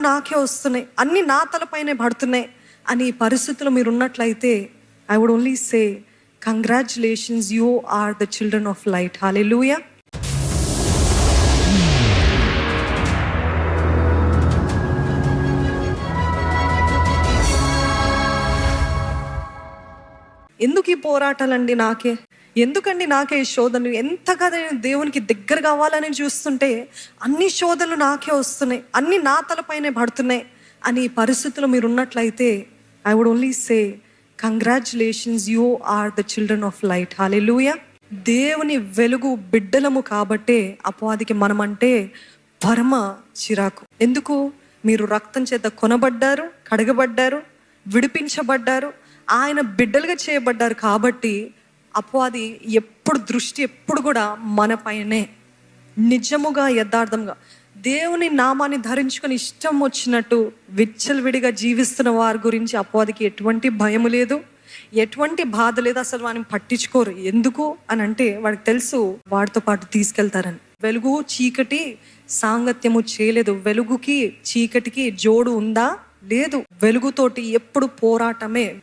నాకే వస్తున్నాయి. అన్ని నా తలపైనే పడుతున్నాయి. అని ఈ పరిస్థితులు మీరు ఉన్నట్లయితే I would only say congratulations you are the children of light hallelujah ఎందుకు ఈ పోరాటాలండి నాకే? ఎందుకండి నాకే శోధనలు? ఎంతగా నేను దేవునికి దగ్గర కావాలని చూస్తుంటే అన్ని శోధనలు నాకే వస్తున్నాయి అన్ని నా తలపైనే పడుతున్నాయి అని ఈ పరిస్థితుల్లో మీరు ఉన్నట్లయితే I would only say congratulations you are the children of light hallelujah దేవుని వెలుగు బిడ్డలము కాబట్టే అపవాదికి మనమంటే పరమ చిరాకు. ఎందుకు? మీరు రక్తం చేత కొనబడ్డారు కడగబడ్డారు విడిపించబడ్డారు ఆయన బిడ్డలుగా చేయబడ్డారు కాబట్టి అపవాది ఎప్పుడు దృష్టి ఎప్పుడు కూడా మన పైనే. నిజముగా యథార్థంగా దేవుని నామాన్ని ధరించుకొని ఇష్టం వచ్చినట్టు విచ్చలవిడిగా జీవిస్తున్న వారి గురించి అపవాదికి ఎటువంటి భయం లేదు. ఎటువంటి బాధ లేదు అసలు వాడిని పట్టించుకోరు. ఎందుకు అని అంటే వాడికి తెలుసు వాడితో పాటు తీసుకెళ్తారని. వెలుగు చీకటి సాంగత్యము చేయలేదు. వెలుగుకి చీకటికి జోడు ఉందా? లేదు. వెలుగుతోటి ఎప్పుడు పోరాటమే